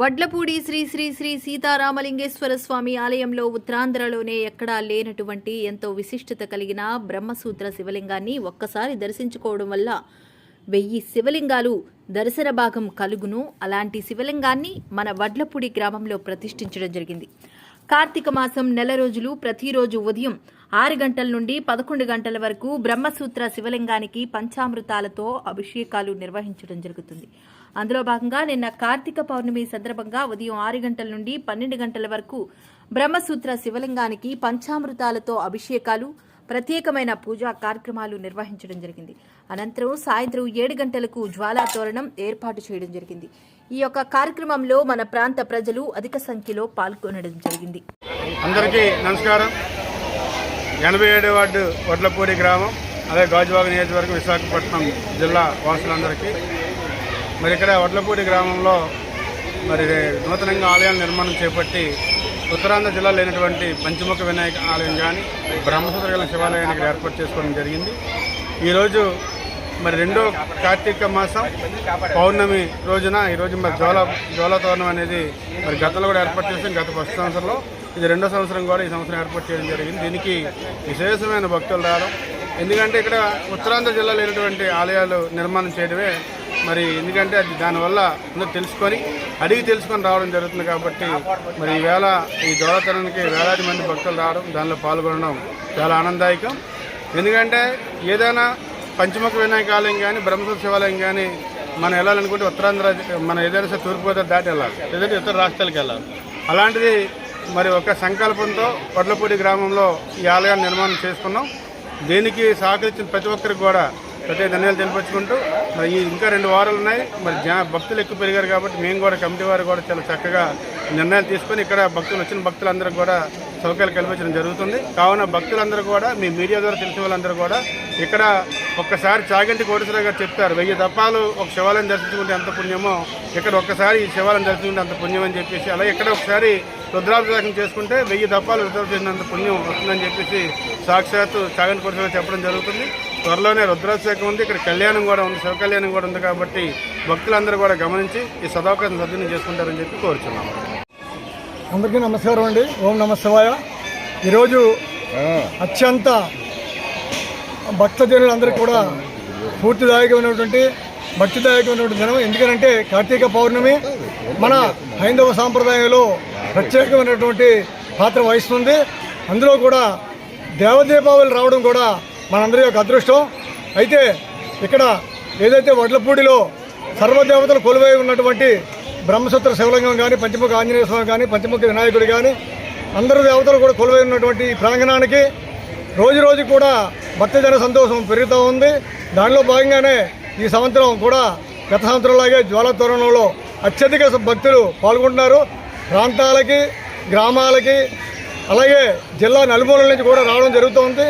వడ్లపూడి శ్రీ శ్రీ శ్రీ సీతారామలింగేశ్వర స్వామి ఆలయంలో ఉత్తరాంధ్రలోనే ఎక్కడా లేనటువంటి ఎంతో విశిష్టత కలిగిన బ్రహ్మసూత్ర శివలింగాన్ని ఒక్కసారి దర్శించుకోవడం వల్ల వెయ్యి శివలింగాలు దర్శన భాగం కలుగును. అలాంటి శివలింగాన్ని మన వడ్లపూడి గ్రామంలో ప్రతిష్ఠించడం జరిగింది. కార్తీక మాసం నెల రోజులు ప్రతిరోజు ఉదయం ఆరు గంటల నుండి పదకొండు గంటల వరకు బ్రహ్మసూత్ర శివలింగానికి పంచామృతాలతో అభిషేకాలు నిర్వహించడం జరుగుతుంది. అందులో భాగంగా నిన్న కార్తీక పౌర్ణమి సందర్భంగా ఉదయం ఆరు గంటల నుండి పన్నెండు గంటల వరకు బ్రహ్మసూత్ర శివలింగానికి పంచామృతాలతో అభిషేకాలు ప్రత్యేకమైన పూజా కార్యక్రమాలు నిర్వహించడం జరిగింది. అనంతరం సాయంత్రం ఏడు గంటలకు జ్వాలా తోరణం ఏర్పాటు చేయడం జరిగింది. ఈ యొక్క కార్యక్రమంలో మన ప్రాంత ప్రజలు అధిక సంఖ్యలో పాల్గొనడం జరిగింది. అందరికీ నమస్కారం. ఎనభై ఏడు వార్డు వడ్లపూడి గ్రామం అదే గాజువాగ నియోజకవర్గం విశాఖపట్నం జిల్లా వాసులందరికీ. మరి ఇక్కడ వడ్లపూడి గ్రామంలో మరి నూతనంగా ఆలయాల నిర్మాణం చేపట్టి ఉత్తరాంధ్ర జిల్లాలో లేనటువంటి పంచముఖ వినాయక ఆలయం కానీ బ్రహ్మసూత్ర గల శివాలయాన్ని ఇక్కడ ఏర్పాటు చేసుకోవడం జరిగింది. ఈరోజు మరి రెండో కార్తీక మాసం పౌర్ణమి రోజున ఈరోజు మరి జ్వాల జోలతోరణం అనేది మరి గతంలో కూడా ఏర్పాటు చేసాం గత ఫస్ట్ సంవత్సరంలో. ఇది రెండో సంవత్సరం కూడా ఈ సంవత్సరం ఏర్పాటు చేయడం జరిగింది. దీనికి విశేషమైన భక్తులు రావడం ఎందుకంటే ఇక్కడ ఉత్తరాంధ్ర జిల్లా లేనటువంటి ఆలయాలు నిర్మాణం చేయడమే మరి ఎందుకంటే అది దానివల్ల అందరూ తెలుసుకొని అడిగి తెలుసుకొని రావడం జరుగుతుంది కాబట్టి మరి ఈవేళ ఈ జ్వాలతరానికి వేలాది మంది భక్తులు రావడం దానిలో పాల్గొనడం చాలా ఆనందదాయకం. ఎందుకంటే ఏదైనా పంచముఖ వినాయక ఆలయం కానీ బ్రహ్మసూత్ర శివాలయం కానీ మనం వెళ్ళాలనుకుంటే ఉత్తరాంధ్ర మనం ఏదైనా సరే తూర్పుగోదావరి దాటి వెళ్ళాలి లేదంటే ఇతర రాష్ట్రాలకు వెళ్ళాలి. అలాంటిది మరి ఒక సంకల్పంతో వడ్లపూడి గ్రామంలో ఈ ఆలయాన్ని నిర్మాణం చేసుకున్నాం. దీనికి సహకరించిన ప్రతి ఒక్కరికి కూడా ప్రత్యేక ధన్యాలు తెలిపించుకుంటూ మరి ఇంకా రెండు వారాలు ఉన్నాయి. మరి జా భక్తులు ఎక్కువ పెరిగారు కాబట్టి మేము కూడా కమిటీ వారు కూడా చాలా చక్కగా నిర్ణయాలు తీసుకొని ఇక్కడ భక్తులు వచ్చిన భక్తులందరూ కూడా సౌకర్యాలు కల్పించడం జరుగుతుంది. కావున భక్తులందరూ కూడా మీ మీడియా ద్వారా తెలిసిన వాళ్ళందరూ కూడా ఇక్కడ ఒక్కసారి చాగంటి కోటేశ్వర గారు చెప్తారు వెయ్యి దప్పాలు ఒక శివాలయం దర్శించుకుంటే ఎంత పుణ్యమో ఇక్కడ ఒక్కసారి ఈ శివాలయం దర్శించుకుంటే అంత పుణ్యం అని చెప్పేసి అలాగే ఇక్కడ ఒకసారి రుద్రాభిషేకం చేసుకుంటే వెయ్యి దప్పాలు రుద్రాభిషేకం చేసినంత పుణ్యం వస్తుందని చెప్పేసి సాక్షాత్తు చాగంటి కోటేశ్వర చెప్పడం జరుగుతుంది. త్వరలోనే రుద్రాభిషేకం ఉంది. ఇక్కడ కళ్యాణం కూడా ఉంది శివ కళ్యాణం కూడా ఉంది కాబట్టి భక్తులందరూ కూడా గమనించి ఈ సదావకాశం సద్వినియోగం చేసుకుంటారని చెప్పి కోరుచున్నాము అందరికీ నమస్కారం అండి. ఓం నమ శివాయ. ఈరోజు అత్యంత భక్తజనులందరికీ కూడా పూర్తిదాయకమైనటువంటి భక్తిదాయకమైనటువంటి దినం ఎందుకంటే కార్తీక పౌర్ణమి మన హైందవ సాంప్రదాయంలో ప్రత్యేకమైనటువంటి పాత్ర వహిస్తుంది. అందులో కూడా దేవదీపావళి రావడం కూడా మనందరి యొక్క అదృష్టం. అయితే ఇక్కడ ఏదైతే వడ్లపూడిలో సర్వదేవతలు కొలువై ఉన్నటువంటి బ్రహ్మసూత్ర శివలింగం కానీ పంచముఖ ఆంజనేయ స్వామి కానీ పంచముఖ వినాయకుడు కానీ అందరూ దేవతలు కూడా కొలువై ఉన్నటువంటి ప్రాంగణానికి రోజు రోజు కూడా భక్తజన సంతోషం పెరుగుతూ ఉంది. దానిలో భాగంగానే ఈ సంవత్సరం కూడా గత సంవత్సరంలాగే జ్వాల తోరణంలో అత్యధిక భక్తులు పాల్గొంటున్నారు. ప్రాంతాలకి గ్రామాలకి అలాగే జిల్లా నలుమూలల నుంచి కూడా రావడం జరుగుతుంది.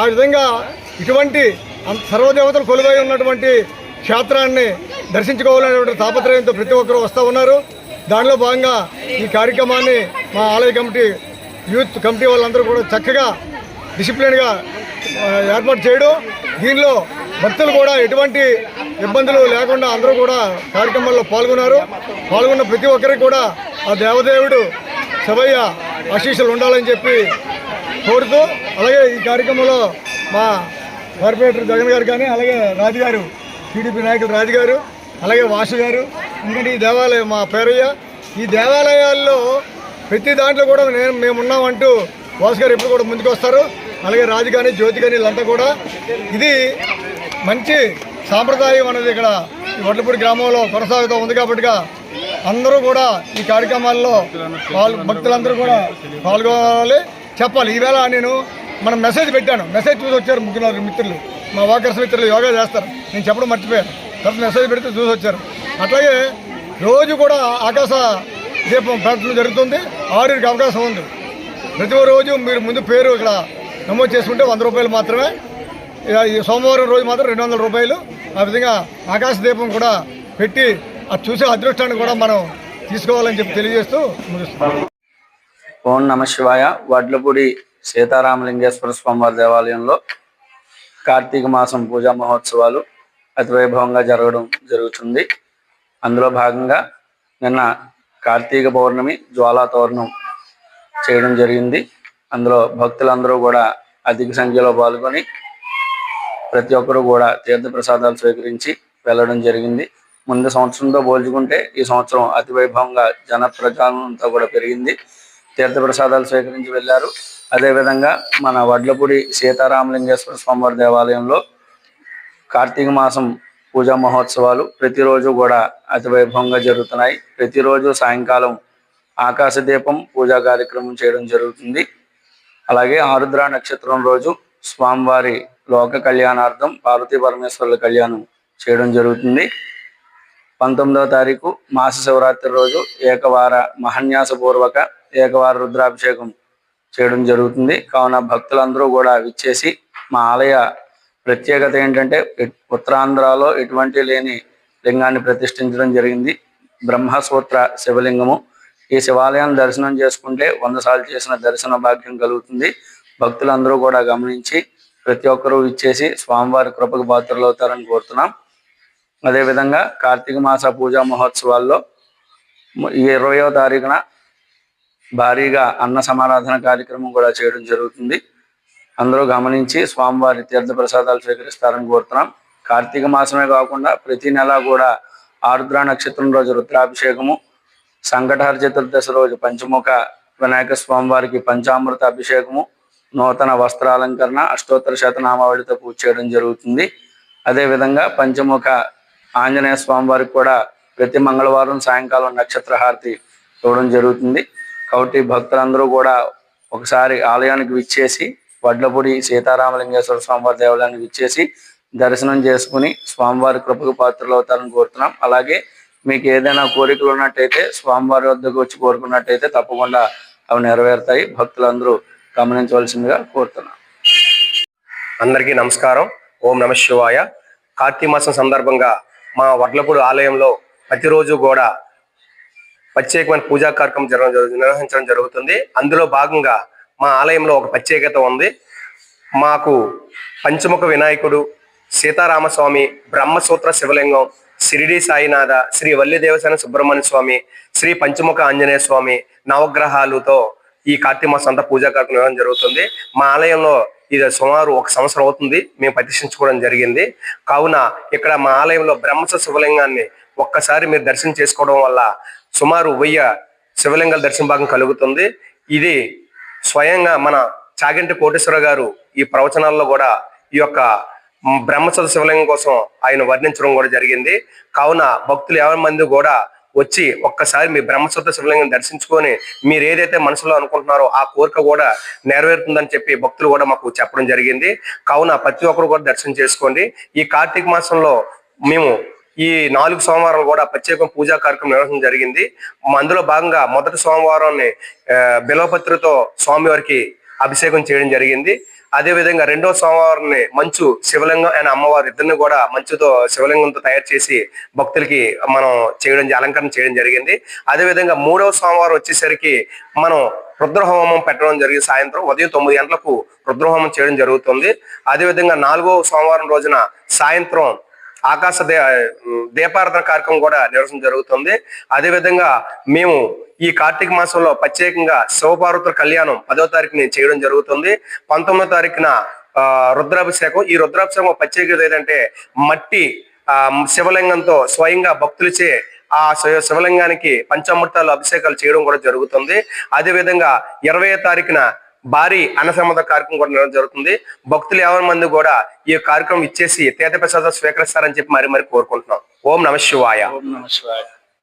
ఆ విధంగా ఇటువంటి సర్వదేవతలు కొలువై ఉన్నటువంటి క్షేత్రాన్ని దర్శించుకోవాలనేటువంటి తాపత్రయంతో ప్రతి ఒక్కరూ వస్తూ ఉన్నారు. దానిలో భాగంగా ఈ కార్యక్రమాన్ని మా ఆలయ కమిటీ యూత్ కమిటీ వాళ్ళందరూ కూడా చక్కగా డిసిప్లిన్గా ఏర్పాటు చేయడం. దీనిలో భక్తులు కూడా ఎటువంటి ఇబ్బందులు లేకుండా అందరూ కూడా కార్యక్రమాల్లో పాల్గొన్నారు. పాల్గొన్న ప్రతి ఒక్కరికి కూడా ఆ దేవదేవుడు శవయ్య ఆశీస్సులు ఉండాలని చెప్పి కోరుతూ అలాగే ఈ కార్యక్రమంలో మా కార్పొరేటర్ జగన్ గారు కానీ అలాగే రాజు గారు టీడీపీ నాయకుడు రాజు గారు అలాగే వాసు గారు ఎందుకంటే ఈ దేవాలయం మా పేరయ్య. ఈ దేవాలయాల్లో ప్రతి దాంట్లో కూడా నేను మేము ఉన్నామంటూ వాసు గారు ఎప్పుడు కూడా ముందుకు వస్తారు. అలాగే రాజు కానీ జ్యోతి కానీ వీళ్ళంతా కూడా. ఇది మంచి సాంప్రదాయం అనేది ఇక్కడ వడ్లపూడి గ్రామంలో కొనసాగుతూ ఉంది కాబట్టి అందరూ కూడా ఈ కార్యక్రమాల్లో పాల్ భక్తులందరూ కూడా పాల్గొనాలి. చెప్పాలి. ఈవేళ నేను మనం మెసేజ్ పెట్టాను. మెసేజ్ చూసి వచ్చారు ముగ్గురు మిత్రులు. మా వాకర్స్ మిత్రులు యోగా చేస్తారు. నేను చెప్పడం మర్చిపోయాను. తర్వాత మెసేజ్ పెడితే చూసి వచ్చారు. అట్లాగే రోజు కూడా ఆకాశ దీపం ప్రయత్నం జరుగుతుంది. ఆరుకి అవకాశం ఉంది. ప్రతి రోజు మీరు ముందు పేరు ఇక్కడ నమోదు చేసుకుంటే వంద రూపాయలు మాత్రమే. ఈ సోమవారం రోజు మాత్రం రెండు వందల రూపాయలు. ఆ విధంగా ఆకాశ దీపం కూడా పెట్టి అది చూసే అదృష్టాన్ని కూడా మనం తీసుకోవాలని చెప్పి తెలియజేస్తూ ముగిస్తున్నాం ఓం నమ శివాయ. వడ్లపూడి సీతారామలింగేశ్వర స్వామివారి దేవాలయంలో కార్తీక మాసం పూజా మహోత్సవాలు అతి వైభవంగా జరగడం జరుగుతుంది. అందులో భాగంగా నిన్న కార్తీక పౌర్ణమి జ్వాలా తోరణం చేయడం జరిగింది. అందులో భక్తులందరూ కూడా అధిక సంఖ్యలో పాల్గొని ప్రతి ఒక్కరూ కూడా తీర్థ ప్రసాదాలు స్వీకరించి వెళ్ళడం జరిగింది. ముందు సంవత్సరంతో పోల్చుకుంటే ఈ సంవత్సరం అతి వైభవంగా జనప్రచారంతో కూడా పెరిగింది. తీర్థ ప్రసాదాలు స్వీకరించి వెళ్ళారు. అదేవిధంగా మన వడ్లపూడి సీతారామలింగేశ్వర స్వామివారి దేవాలయంలో కార్తీక మాసం పూజా మహోత్సవాలు ప్రతిరోజు కూడా అతి వైభవంగా జరుగుతున్నాయి. ప్రతిరోజు సాయంకాలం ఆకాశ దీపం పూజా కార్యక్రమం చేయడం జరుగుతుంది. అలాగే ఆరుద్ర నక్షత్రం రోజు స్వామివారి లోక కళ్యాణార్థం పార్వతీ పరమేశ్వరుల కళ్యాణం చేయడం జరుగుతుంది. పంతొమ్మిదవ తారీఖు మాస శివరాత్రి రోజు ఏకవార మహన్యాసపూర్వక ఏకవార రుద్రాభిషేకం చేయడం జరుగుతుంది. కావున భక్తులందరూ కూడా విచ్చేసి మా ఆలయ ప్రత్యేకత ఏంటంటే ఉత్తరాంధ్రలో ఎటువంటి లేని లింగాన్ని ప్రతిష్ఠించడం జరిగింది. బ్రహ్మసూత్ర శివలింగము. ఈ శివాలయాన్ని దర్శనం చేసుకుంటే వంద సార్లు చేసిన దర్శన భాగ్యం కలుగుతుంది. భక్తులందరూ కూడా గమనించి ప్రతి ఒక్కరూ ఇచ్చేసి స్వామివారి కృపకు పాత్రలు అవుతారని కోరుతున్నాం. అదేవిధంగా కార్తీక మాస పూజా మహోత్సవాల్లో ఈ ఇరవయో తారీఖున భారీగా అన్న సమారాధన కార్యక్రమం కూడా చేయడం జరుగుతుంది. అందరూ గమనించి స్వామివారి తీర్థ ప్రసాదాలు స్వీకరిస్తారని కోరుతున్నాం. కార్తీక మాసమే కాకుండా ప్రతి నెల కూడా ఆరుద్ర నక్షత్రం రోజు రుద్రాభిషేకము సంకటహర చతుర్దశి రోజు పంచముఖ వినాయక స్వామివారికి పంచామృత అభిషేకము నూతన వస్త్రాలంకరణ అష్టోత్తర శతనామావళితో పూజ చేయడం జరుగుతుంది. అదేవిధంగా పంచముఖ ఆంజనేయ స్వామివారికి కూడా ప్రతి మంగళవారం సాయంకాలం నక్షత్ర హారతి ఇవ్వడం జరుగుతుంది. కాబట్టి భక్తులందరూ కూడా ఒకసారి ఆలయానికి విచ్చేసి వడ్లపూడి సీతారామలింగేశ్వర స్వామివారి దేవాలయానికి విచ్చేసి దర్శనం చేసుకుని స్వామివారి కృపకు పాత్రలు అవుతారని కోరుతున్నాం. అలాగే మీకు ఏదైనా కోరికలు ఉన్నట్టయితే స్వామివారి వద్దకు వచ్చి కోరుకున్నట్టయితే తప్పకుండా అవి నెరవేరుతాయి. భక్తులందరూ గమనించవలసిందిగా కోరుతున్నాం. అందరికీ నమస్కారం. ఓం నమ శివాయ. కార్తీక మాసం సందర్భంగా మా వడ్లపూడి ఆలయంలో ప్రతిరోజు కూడా ప్రత్యేకమైన పూజా కార్యక్రమం జరగ నిర్వహించడం జరుగుతుంది. అందులో భాగంగా మా ఆలయంలో ఒక ప్రత్యేకత ఉంది. మాకు పంచముఖ వినాయకుడు సీతారామస్వామి బ్రహ్మసూత్ర శివలింగం షిరిడి సాయినాథ శ్రీ వల్లి దేవసేన సుబ్రహ్మణ్య స్వామి శ్రీ పంచముఖ ఆంజనేయ స్వామి నవగ్రహాలతో ఈ కార్తీక మాసం అంతా పూజా కార్యక్రమం జరుగుతుంది. మా ఆలయంలో ఇది సుమారు ఒక సంవత్సరం అవుతుంది. మేము ప్రతిష్ఠించుకోవడం జరిగింది. కావున ఇక్కడ మా ఆలయంలో బ్రహ్మస శివలింగాన్ని ఒక్కసారి మీరు దర్శనం చేసుకోవడం వల్ల సుమారు వెయ్యి శివలింగాల దర్శన భాగం కలుగుతుంది. ఇది స్వయంగా మన చాగంటి కోటేశ్వర గారు ఈ ప్రవచనాల్లో కూడా ఈ యొక్క మ్, బ్రహ్మసద శివలింగం కోసం ఆయన వర్ణించడం కూడా జరిగింది. కావున భక్తులు ఎవరి మంది కూడా వచ్చి ఒక్కసారి మీ బ్రహ్మసత్వ శివలింగం దర్శించుకొని మీరు ఏదైతే మనసులో అనుకుంటున్నారో ఆ కోరిక కూడా నెరవేరుతుందని చెప్పి భక్తులు కూడా మాకు చెప్పడం జరిగింది. కావున ప్రతి ఒక్కరు కూడా దర్శనం చేసుకోండి. ఈ కార్తీక మాసంలో మేము ఈ నాలుగు సోమవారం కూడా ప్రత్యేక పూజా కార్యక్రమం నిర్వహించడం జరిగింది. అందులో భాగంగా మొదటి సోమవారాన్ని బిలవపత్రితో స్వామివారికి అభిషేకం చేయడం జరిగింది. అదే విధంగా రెండో సోమవారాన్ని మంచు శివలింగం అండ్ అమ్మవారి ఇద్దరిని కూడా మంచుతో శివలింగంతో తయారు చేసి భక్తులకి మనం చేయడం అలంకరణ చేయడం జరిగింది. అదే విధంగా మూడవ సోమవారం వచ్చేసరికి మనం రుద్రహోమం పెట్టడం జరిగింది. సాయంత్రం ఉదయం తొమ్మిది గంటలకు రుద్రహోమం చేయడం జరుగుతుంది. అదే విధంగా నాలుగో సోమవారం రోజున సాయంత్రం ఆకాశ దే దీపారాధన కార్యక్రమం కూడా నిర్వహించడం జరుగుతుంది. అదే విధంగా మేము ఈ కార్తీక మాసంలో ప్రత్యేకంగా శివపార్వతుల కళ్యాణం పదో తారీఖుని చేయడం జరుగుతుంది. పంతొమ్మిదో తారీఖున రుద్రాభిషేకం. ఈ రుద్రాభిషేకం ప్రత్యేకత ఏంటంటే మట్టి ఆ, శివలింగంతో స్వయంగా భక్తులచే ఆ శివలింగానికి పంచామృతాలు అభిషేకాలు చేయడం కూడా జరుగుతుంది. అదే విధంగా ఇరవై తారీఖున భారీ అన్నసమ్మత కార్యక్రమం కూడా నిర్వహించడం జరుగుతుంది. భక్తులు ఎవరి మంది కూడా ఈ కార్యక్రమం ఇచ్చేసి తీర్థ ప్రసాదం స్వీకరిస్తారని చెప్పి మరి మరి కోరుకుంటున్నాం. ఓం నమ శివాయ. ఓం నమ శివాయ.